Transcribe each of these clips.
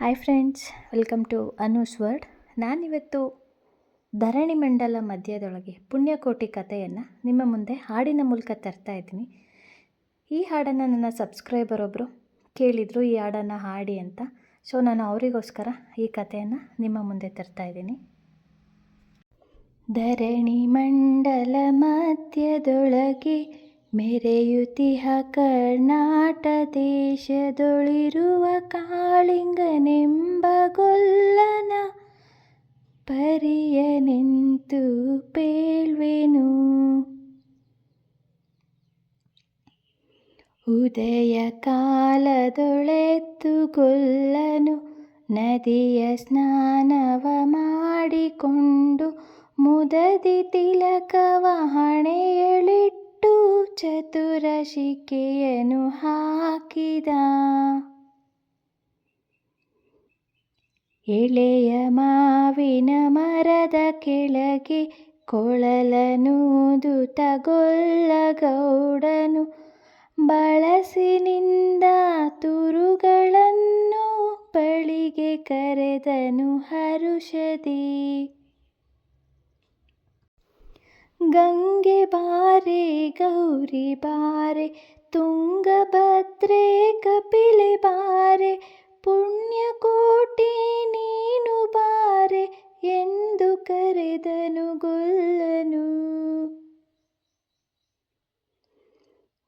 Hi friends welcome to Anu's word ನಾನಿವತ್ತು ಧರಣಿ ಮಂಡಲ ಮಧ್ಯದೊಳಗೆ ಪುಣ್ಯಕೋಟಿ ಕಥೆಯನ್ನು ನಿಮ್ಮ ಮುಂದೆ ಹಾಡಿನ ಮೂಲಕ ತರ್ತಾ ಇದ್ದೀನಿ. ಈ ಹಾಡನ್ನು ನನ್ನ ಸಬ್ಸ್ಕ್ರೈಬರ್ ಒಬ್ಬರು ಕೇಳಿದರು ಈ ಹಾಡನ್ನು ಹಾಡಿ ಅಂತ. ಸೊ ನಾನು ಅವರಿಗೋಸ್ಕರ ಈ ಕಥೆಯನ್ನು ನಿಮ್ಮ ಮುಂದೆ ತರ್ತಾ ಇದ್ದೀನಿ. ಧರಣಿ ಮಂಡಲ ಮಧ್ಯದೊಳಗೆ ಮೆರೆಯುತಿಹ ಕರ್ನಾಟ ದೇಶದೊಳಿರುವ ಕಾಳಿಂಗನೆಂಬ ಗೊಲ್ಲನ ಪರಿಯ ನಿಂತು ಪೇಳ್ವೆನು. ಉದಯ ಕಾಲದೊಳೆತ್ತು ಗೊಲ್ಲನು ನದಿಯ ಸ್ನಾನವ ಮಾಡಿಕೊಂಡು ಮುದದಿ ತಿಲಕವ ಹಣೆಯಳಿಟ್ಟು ಚತುರ ಶಿಕೆಯನು ಹಾಕಿದ. ಎಳೆಯ ಮಾವಿನ ಮರದ ಕೆಳಗೆ ಕೊಳಲನೂದುತ ಗೊಲ್ಲಗೌಡನು ಬಳಸಿನಿಂದ ತುರುಗಳನ್ನು ಬಳಿಗೆ ಕರೆದನು ಹರುಷದಿ. ಗಂಗೆ ಬಾರೆ, ಗೌರಿ ಬಾರೆ, ತುಂಗಭದ್ರೆ ಕಪಿಲೆ ಬಾರೆ, ಪುಣ್ಯಕೋಟಿ ನೀನು ಬಾರೆ ಎಂದು ಕರೆದನು ಗೊಲ್ಲನು.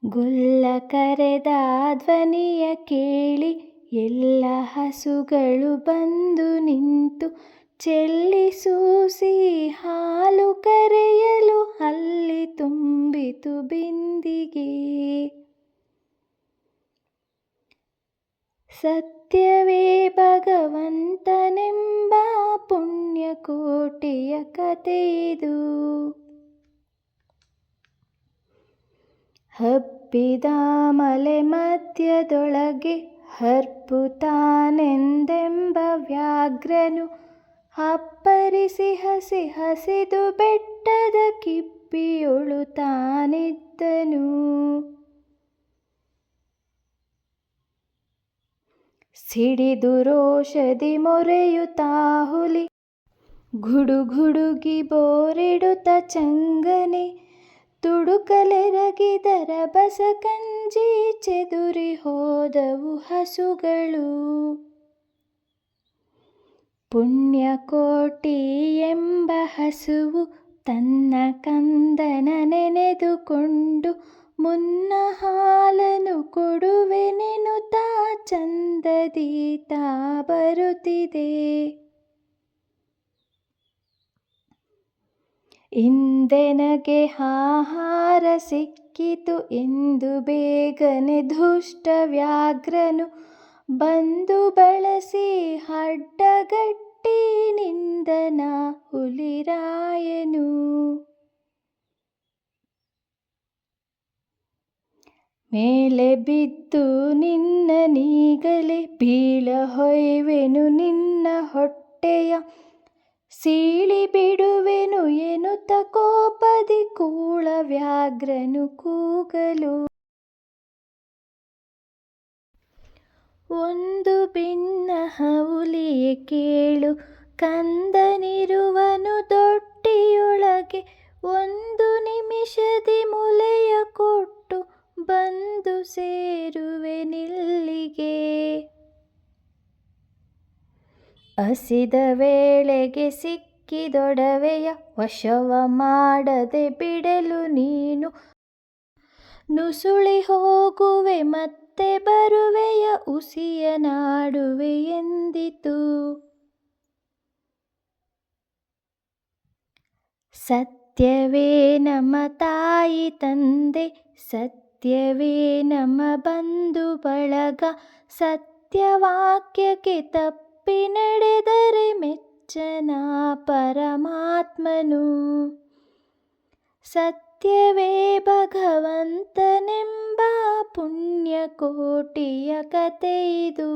ಗುಲ್ಲ ಕರೆದ ಧ್ವನಿಯ ಕೇಳಿ ಎಲ್ಲ ಹಸುಗಳು ಬಂದು ನಿಂತು ಚೆಲ್ಲಿಸೂಸಿ ಹಾಲು ಕರೆಯಲು ಅಲ್ಲಿ ತುಂಬಿತು ಬಿಂದಿಗೆ. ಸತ್ಯವೇ ಭಗವಂತನೆಂಬ ಪುಣ್ಯಕೋಟಿಯ ಕಥೆಯಿದು ಹಬ್ಬಿದ ಮಲೆ ಮಧ್ಯದೊಳಗೆ ಹರ್ಪುತಾನೆಂದೆಂಬ ವ್ಯಾಘ್ರನು ಅಪ್ಪರಿಸಿ ಹಸಿ ಹಸಿದು ಬೆಟ್ಟದ ಕಿಪ್ಪಿಯೊಳು ತಾನಿದ್ದನು. ಸಿಡಿದು ರೋಷದಿ ಮೊರೆಯುತ್ತಾ ಹುಲಿ ಗುಡುಗುಡುಗಿ ಬೋರಿಡುತ್ತ ಚಂಗನೆ, ತುಡುಕಲೆರಗಿದರ ಬಸ ಕಂಜಿ, ಚೆದುರಿ ಹೋದವು ಹಸುಗಳು. ಪುಣ್ಯಕೋಟಿ ಎಂಬ ಹಸುವು ತನ್ನ ಕಂದನ ನೆನೆದುಕೊಂಡು ಮುನ್ನ ಹಾಲನು ಕೊಡುವೆನೆನುತ್ತಾ ಚಂದದಿ ತಾ ಬರುತ್ತಿದೆ. ಇಂದೆನಗೆ ಆಹಾರ ಸಿಕ್ಕಿತು ಎಂದು ಬೇಗನೆ ದುಷ್ಟ ವ್ಯಾಘ್ರನು ಬಂದು ಬಳಸಿ ಅಡ್ಡಗಟ್ಟಿ ನಿಂದನ ಹುಲಿರಾಯನು ಮೇಲೆ ಬಿದ್ದು ನಿನ್ನ ನೀಗಲೇ ಬೀಳ ಹೊಯ್ವೆನು, ನಿನ್ನ ಹೊಟ್ಟೆಯ ಸೀಳಿ ಬಿಡುವೆನು, ಎನ್ನುತ್ತ ಕೋಪದಿ ಕೂಳ ವ್ಯಾಘ್ರನು ಕೂಗಲು. ಒಂದು ಭಿನ್ನ ಹುಲಿಯೇ ಕೇಳು ಕಂದನಿರುವನು ದೊಡ್ಡಿಯೊಳಗೆ ಒಂದು ನಿಮಿಷದಿ ಮುಲೆಯ ಕೊಟ್ಟು ಬಂದು ಸೇರುವೆ ನಿಲ್ಲಿಗೆ. ಹಸಿದ ವೇಳೆಗೆ ಸಿಕ್ಕಿದೊಡವೆಯ ವಶವ ಮಾಡದೆ ಬಿಡಲು ನೀನು ನುಸುಳಿ ಹೋಗುವೆ, ಮತ್ತೆ ಬರುವೆಯ ಉಸಿಯ ನಾಡುವೆ ಎಂದಿತು. ಸತ್ಯವೇ ನಮ್ಮ ತಾಯಿ ತಂದೆ, ಸತ್ಯವೇ ನಮ್ಮ ಬಂಧು ಬಳಗ, ಸತ್ಯವಾಕ್ಯಕ್ಕೆ ತಪ್ಪಿ ನಡೆದರೆ ಮೆಚ್ಚನ ಪರಮಾತ್ಮನು. ಸತ್ಯವೇ ಭಗವಂತನೆಂಬ ಪುಣ್ಯಕೋಟಿಯ ಕಥೆಯಿದು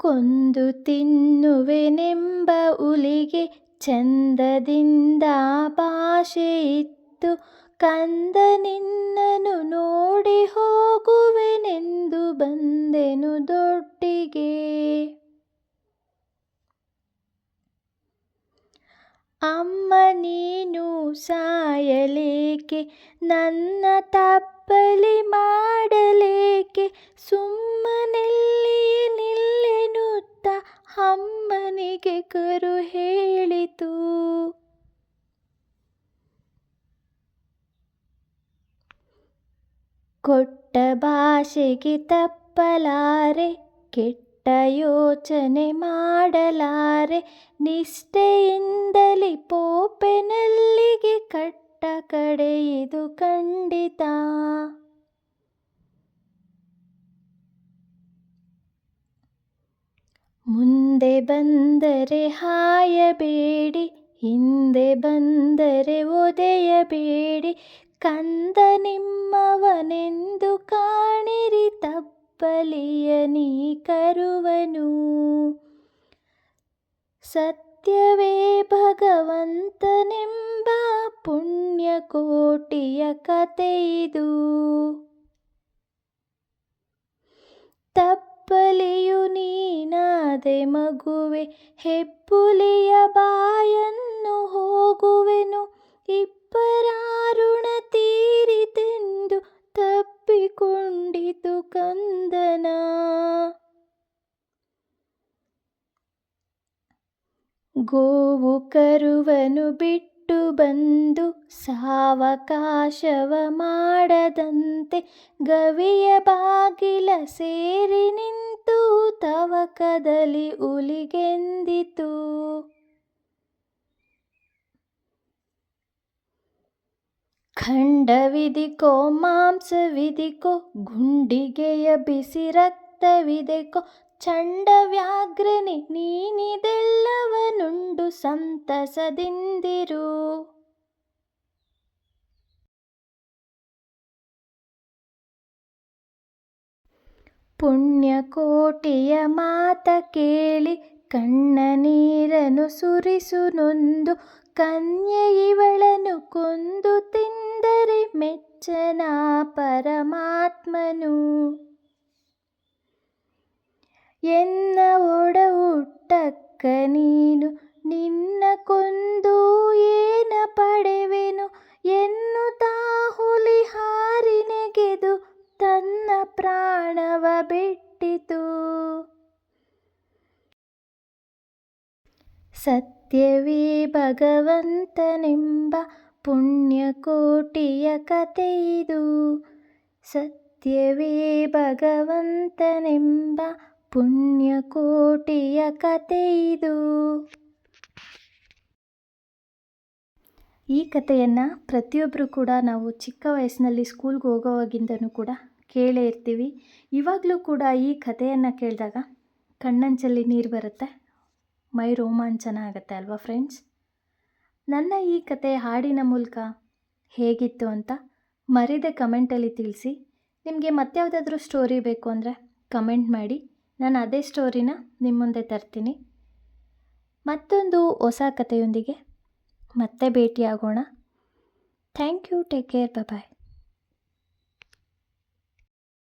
ಕೊಂದು ತಿನ್ನುವೆನೆಂಬ ಉಲಿಗೆ ಚಂದದಿಂದ ಭಾಷೆ ಇತ್ತು. ಕಂದ ನಿನ್ನನು ನೋಡಿ ಹೋಗುವೆನೆಂದು ಬಂದೆನು ದೊಡ್ಡಿಗೆ ಅಮ್ಮ ನೀನು ಸಾಯಲೇಕೆ? ನನ್ನ ತಪ್ಪಲಿ ಮಾಡಲೇಕೆ? ಸುಮ್ಮನೆಲ್ಲಿಯೇ ನಿಲ್ಲೆನುತ್ತ ಅಮ್ಮನಿಗೆ ಕರು ಹೇಳಿತು. ಕೊಟ್ಟ ಭಾಷೆಗೆ ತಪ್ಪಲಾರೆ, ಕೆಟ್ಟ ಯೋಚನೆ ಮಾಡಲಾರೆ. ನಿಷ್ಠೆಯಿಂದಲಿ ಪೋಪೆನಲ್ಲಿಗೆ ಕಟ್ಟ ಕಡೆ ಇದು ಖಂಡಿತ. ಮುಂದೆ ಬಂದರೆ ಹಾಯಬೇಡಿ, ಹಿಂದೆ ಬಂದರೆ ಒದೆಯಬೇಡಿ. ಕಂದ ನಿಮ್ಮವನೆಂದು ಕಾಣಿರಿ ತಪ್ಪಲಿಯ ನೀ ಕರುವನು. ಸತ್ಯವೇ ಭಗವಂತನೆಂಬ ಪುಣ್ಯಕೋಟಿಯ ಕಥೆಯಿದು ತಪ್ಪಲಿಯು ನೀನಾದೆ ಮಗುವೆ ಹೆಪ್ಪುಲಿಯ ಬಾಯನ್ನು ಹೋಗುವೆನು ಇಬ್ಬರಾರುಣ ಗೋವು ಕರುವನು ಬಿಟ್ಟು ಬಂದು ಸಾವಕಾಶವ ಮಾಡದಂತೆ ಗವಿಯ ಬಾಗಿಲ ಸೇರಿ ನಿಂತು ತವಕದಲ್ಲಿ ಉಲಿಗೆಂದಿತು. ಖಂಡವಿದಿಕೋ ಮಾಂಸವಿದಿಕೋ ಗುಂಡಿಗೆಯ ಬಿಸಿ ರಕ್ತವಿದೆಕೋ ಚಂಡವ್ಯಾಘ್ರನೆ ನೀನಿದೆಲ್ಲವನುಂಡು ಸಂತಸದಿಂದಿರು. ಪುಣ್ಯಕೋಟಿಯ ಮಾತ ಕೇಳಿ ಕಣ್ಣ ನೀರನು ಸುರಿಸು ನೊಂದು ಕನ್ಯೆ ಇವಳನು ಕೊಂದು ತಿಂದರೆ ಮೆಚ್ಚನ ಪರಮಾತ್ಮನು. ಎನ್ನ ಒಡವುಟ್ಟಕ್ಕ ನೀನು? ನಿನ್ನ ಕೊಂದು ಏನ ಪಡೆವೆನು? ಎನ್ನು ತಾಹುಲಿ ಹಾರಿ ನೆಗೆದು ತನ್ನ ಪ್ರಾಣವ ಬಿಟ್ಟಿತು. ಸತ್ಯವೇ ಭಗವಂತನೆಂಬ ಪುಣ್ಯಕೋಟಿಯ ಕಥೆಯಿದು ಸತ್ಯವೇ ಭಗವಂತನೆಂಬ ಪುಣ್ಯಕೋಟಿಯ ಕಥೆಯಿದು ಈ ಕಥೆಯನ್ನು ಪ್ರತಿಯೊಬ್ಬರು ಕೂಡ ನಾವು ಚಿಕ್ಕ ವಯಸ್ಸಿನಲ್ಲಿ ಸ್ಕೂಲ್ಗೆ ಹೋಗೋವಾಗಿಂದನೂ ಕೂಡ ಕೇಳೇ ಇರ್ತೀವಿ. ಇವಾಗಲೂ ಕೂಡ ಈ ಕಥೆಯನ್ನು ಕೇಳಿದಾಗ ಕಣ್ಣಂಚಲ್ಲಿ ನೀರು ಬರುತ್ತೆ, ಮೈ ರೋಮಾಂಚನ ಆಗುತ್ತೆ ಅಲ್ವಾ ಫ್ರೆಂಡ್ಸ್? ನನ್ನ ಈ ಕತೆ ಹಾಡಿನ ಮೂಲಕ ಹೇಗಿತ್ತು ಅಂತ ಮರಿದೆ ಕಮೆಂಟಲ್ಲಿ ತಿಳಿಸಿ. ನಿಮಗೆ ಮತ್ಯಾವುದಾದ್ರೂ ಸ್ಟೋರಿ ಬೇಕು ಅಂದರೆ ಕಮೆಂಟ್ ಮಾಡಿ. ನಾನು ಅದೇ ಸ್ಟೋರಿನ ನಿಮ್ಮ ಮುಂದೆ ತರ್ತೀನಿ. ಮತ್ತೊಂದು ಹೊಸ ಕಥೆಯೊಂದಿಗೆ ಮತ್ತೆ ಭೇಟಿಯಾಗೋಣ. Thank you, take care bye